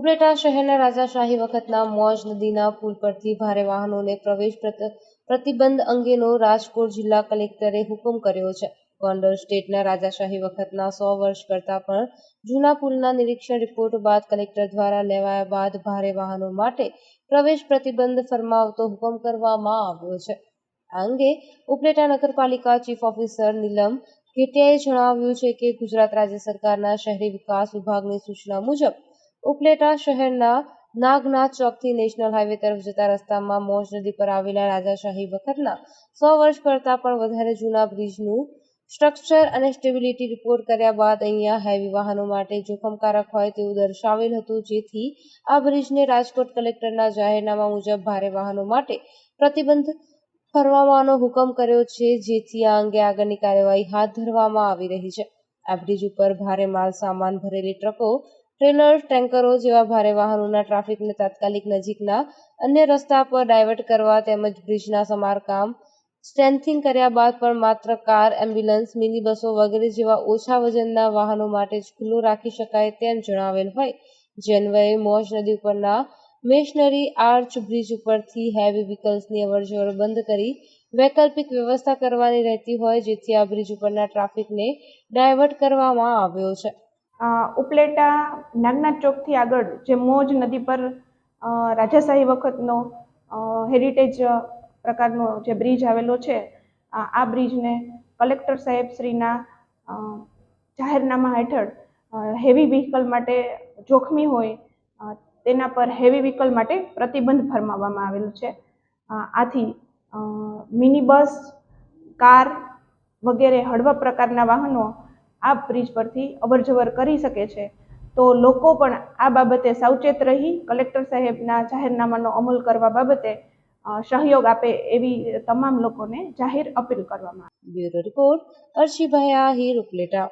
ઉપલેટા શહેરના રાજાશાહી વખતના મોજ નદીના પુલ પરથી ભારે વાહનોને પ્રવેશ પ્રત- પ્રતિબંધ અંગેનો રાજકોટ જિલ્લા કલેક્ટરે હુકમ કર્યો છે. ગોંડલ સ્ટેટના રાજાશાહી વખતના સો વર્ષ કરતાં પણ જૂના પુલના નિરીક્ષણ રિપોર્ટ બાદ કલેક્ટર દ્વારા લેવાયા બાદ ભારે વાહનો માટે પ્રવેશ પ્રતિબંધ ફરમાવતો હુકમ કરવામાં આવ્યો છે. આ અંગે ઉપલેટા નગરપાલિકા ચીફ ઓફિસર નીલમ ઘેટિયાએ જણાવ્યું છે કે ગુજરાત રાજ્ય સરકારના શહેરી વિકાસ વિભાગની સૂચના મુજબ ઉપલેટા શહેરના નાગનાથ ચોકથી નેશનલ હાઈવે તરફ જતા રસ્તામાં મોજ નદી પર આવેલા રાજાશાહી વખતના સો વર્ષ કરતાં પણ વધારે જૂના બ્રિજનું સ્ટ્રક્ચર અને સ્ટેબિલિટી રિપોર્ટ કર્યા બાદ અહીંયા હેવી વાહનો માટે જોખમકારક હોય તેવું દર્શાવેલ હતું. જેથી આ બ્રિજને રાજકોટ કલેક્ટરના જાહેરનામા મુજબ ભારે વાહનો માટે પ્રતિબંધ ફરમાવવાનો હુકમ કર્યો છે. જેથી આ અંગે આગળની કાર્યવાહી હાથ ધરવામાં આવી રહી છે. આ બ્રિજ ઉપર ભારે માલ સામાન ભરેલી ટ્રકો ટ્રેલર, ટેન્કરો જેવા ભારે વાહનોના ટ્રાફિકને તાત્કાલિક નજીકના અન્ય રસ્તા પર ડાયવર્ટ કરવા તેમજ બ્રિજના સમારકામ સ્ટ્રેન્થિંગ કર્યા બાદ પણ માત્ર કાર, એમ્બ્યુલન્સ મિની બસો વગેરે જેવા ઓછા વજનના વાહનો માટે જ ખુલ્લું રાખી શકાય તેમ જણાવેલ હોય. જે અન્વયે મોજ નદી ઉપરના મેશનરી આર્ચ બ્રિજ ઉપરથી હેવી વ્હીકલ્સની અવરજવર બંધ કરી વૈકલ્પિક વ્યવસ્થા કરવાની રહેતી હોય, જેથી આ બ્રિજ ઉપરના ટ્રાફિકને ડાયવર્ટ કરવામાં આવ્યો છે. ઉપલેટા નાગનાથ ચોકથી આગળ જે મોજ નદી પર રાજાશાહી વખતનો હેરિટેજ પ્રકારનો જે બ્રિજ આવેલો છે, આ બ્રિજને કલેક્ટર સાહેબ શ્રીના જાહેરનામા હેઠળ હેવી વ્હીકલ માટે જોખમી હોય તેના પર હેવી વ્હીકલ માટે પ્રતિબંધ ફરમાવવામાં આવેલો છે. આથી મિની બસ કાર વગેરે હળવા પ્રકારના વાહનો આ બ્રિજ પરથી અવરજવર કરી શકે છે. તો લોકો પણ આ બાબતે સાવચેત રહી કલેક્ટર સાહેબના જાહેરનામાનો અમલ કરવા બાબતે સહયોગ આપે એવી તમામ લોકોને જાહેર અપીલ કરવામાં બ્યુરો રિપોર્ટ અર્શીભાઈ આહિર, ઉપલેટા.